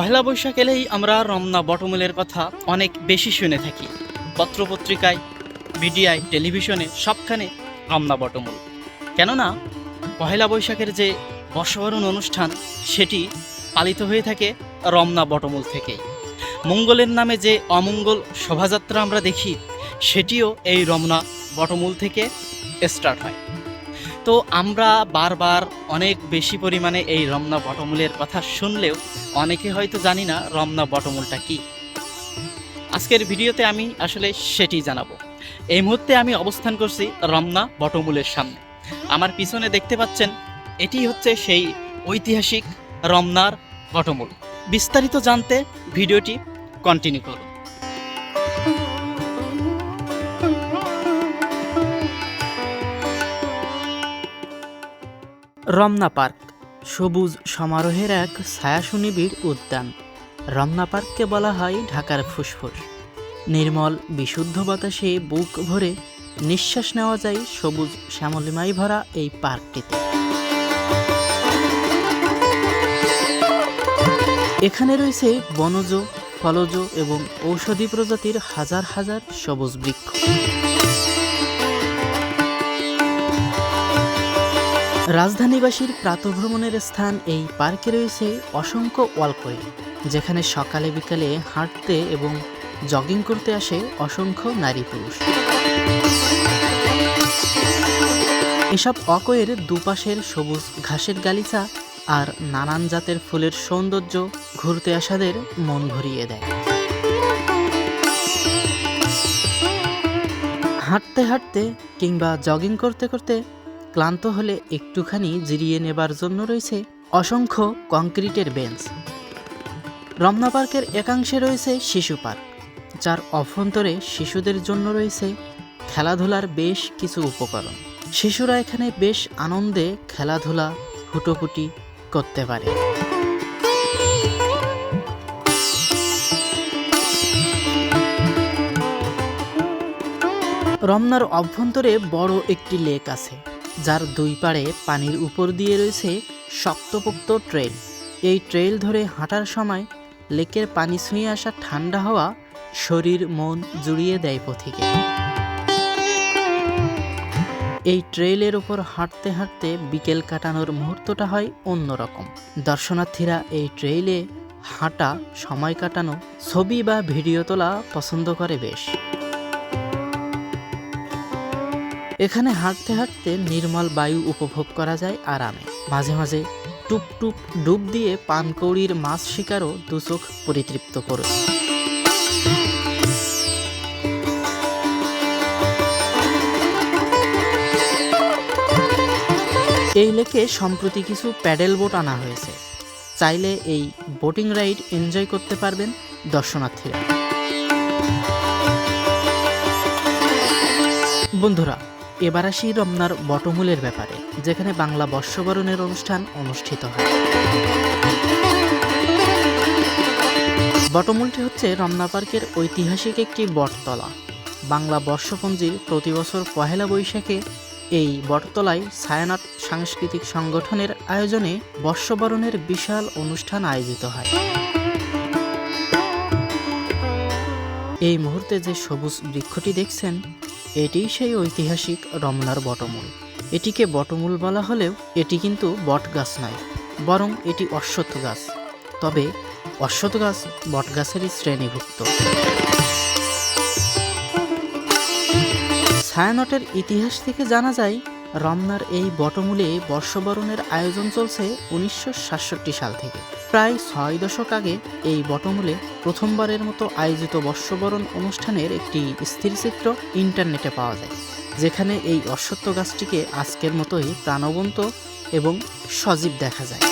পহেলা বৈশাখ এলেই আমরা রমনা বটমূলের কথা অনেক বেশি শুনে থাকি। পত্রপত্রিকায়, মিডিয়ায়, টেলিভিশনে সবখানে রমনা বটমূল। কেননা, পহেলা বৈশাখের যে বর্ষবরণ অনুষ্ঠান, সেটি পালিত হয়ে থাকে রমনা বটমূল থেকেই। মঙ্গলের নামে যে অমঙ্গল শোভাযাত্রা আমরা দেখি, সেটিও এই রমনা বটমূল থেকে স্টার্ট হয়। তো আমরা বারবার অনেক বেশি পরিমাণে এই রমনা বটমূলের কথা শুনলেও অনেকে হয়তো জানি না রমনা বটমূলটা কি। আজকের ভিডিওতে আমি আসলে সেটি জানাব। এই মুহূর্তে আমি অবস্থান করছি রমনা বটমূলের সামনে। আমার পিছনে দেখতে পাচ্ছেন, এটি হচ্ছে সেই ঐতিহাসিক রমনার বটমূল। বিস্তারিত জানতে ভিডিওটি কন্টিনিউ করুন। রমনা পার্ক, সবুজ সমারোহের এক ছায়াসুনিবিড় উদ্যান। রমনা পার্ককে বলা হয় ঢাকার ফুসফুস। নির্মল, বিশুদ্ধ বাতাসে বুক ভরে নিঃশ্বাস নেওয়া যায় সবুজ শ্যামলিমাই ভরা এই পার্কটিতে। এখানে রয়েছে বনজ, ফলজ এবং ঔষধি প্রজাতির হাজার হাজার সবুজ বৃক্ষ। রাজধানীবাসীর প্রাতভ্রমণের স্থান এই পার্কে রয়েছে অসংখ্য ওয়ালকোয়ে, যেখানে সকালে বিকালে হাঁটতে এবং জগিং করতে আসে অসংখ্য নারী পুরুষ। এসব অকোয়ের দুপাশের সবুজ ঘাসের গালিচা আর নানান জাতের ফুলের সৌন্দর্য ঘুরতে আসাদের মন ভরিয়ে দেয়। হাঁটতে হাঁটতে কিংবা জগিং করতে করতে ক্লান্ত হলে একটুখানি জিরিয়ে নেবার জন্য রয়েছে অসংখ্য কংক্রিটের বেঞ্চ। রমনা পার্কের একাংশে রয়েছে শিশু পার্ক, যার অভ্যন্তরে শিশুদের জন্য রয়েছে খেলাধুলার বেশ কিছু উপকরণ। শিশুরা এখানে বেশ আনন্দে খেলাধুলা, হুটোপুটি করতে পারে। রমনার অভ্যন্তরে বড় একটি লেক আছে। যার দুই পাড়ে পানির উপর দিয়ে রয়েছে শক্তপোক্ত ট্রেল। এই ট্রেল ধরে হাঁটার সময় লেকের পানি ছুঁয়ে আসা ঠান্ডা হওয়া শরীর, মন জুড়িয়ে দেয় পথিকে। এই ট্রেইলের ওপর হাঁটতে হাঁটতে বিকেল কাটানোর মুহূর্তটা হয় অন্যরকম। দর্শনার্থীরা এই ট্রেইলে হাঁটা, সময় কাটানো, ছবি বা ভিডিও তোলা পছন্দ করে বেশ। এখানে হাঁটতে হাঁটতে নির্মল বায়ু উপভোগ করা যায় আরামে। মাঝে মাঝে টুপ টুপ ডুব দিয়ে পানকৌড়ির মাছ শিকারও দুচোখ পরিতৃপ্ত করে। এই লেকে সম্প্রতি কিছু প্যাডেল বোট আনা হয়েছে। চাইলে এই বোটিং রাইড এনজয় করতে পারবেন দর্শনার্থীরা। বন্ধুরা এবার আসি রমনার বটমূলের ব্যাপারে, যেখানে বাংলা বর্ষবরণের অনুষ্ঠান অনুষ্ঠিত হয়। বটমূলটি হচ্ছে রমনা পার্কের ঐতিহাসিক একটি বটতলা। বাংলা বর্ষপঞ্জির প্রতি বছর পহেলা বৈশাখে এই বটতলায় ছায়ানট সাংস্কৃতিক সংগঠনের আয়োজনে বর্ষবরণের বিশাল অনুষ্ঠান আয়োজিত হয়। এই মুহূর্তে যে সবুজ বৃক্ষটি দেখছেন এটিই সেই ঐতিহাসিক রমনার বটমূল। এটিকে বটমূল বলা হলেও এটি কিন্তু বট গাছ নয়, বরং এটি অশ্বত্থ গাছ। তবে অশ্বত্থ গাছ বট গাছেরই শ্রেণীভুক্ত। ছায়ানটের ইতিহাস থেকে জানা যায়, রমনার এই বটমূলে বর্ষবরণের আয়োজন চলছে উনিশশো সাতষট্টি সাল থেকে। প্রায় ছয় দশক আগে এই বটমূলে প্রথমবারের মতো আয়োজিত বর্ষবরণ অনুষ্ঠানের একটি স্থিরচিত্র ইন্টারনেটে পাওয়া যায়, যেখানে এই অশ্বত্থ গাছটিকে আজকের মতোই প্রাণবন্ত এবং সজীব দেখা যায়।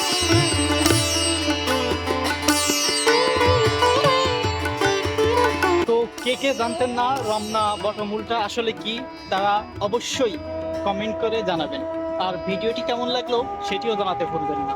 তো কে কে জানতেন না রমনা বটমূলটা আসলে কি, তারা অবশ্যই কমেন্ট করে জানাবেন। আর ভিডিওটি কেমন লাগল, সেটিও জানাতে ভুলবেন না।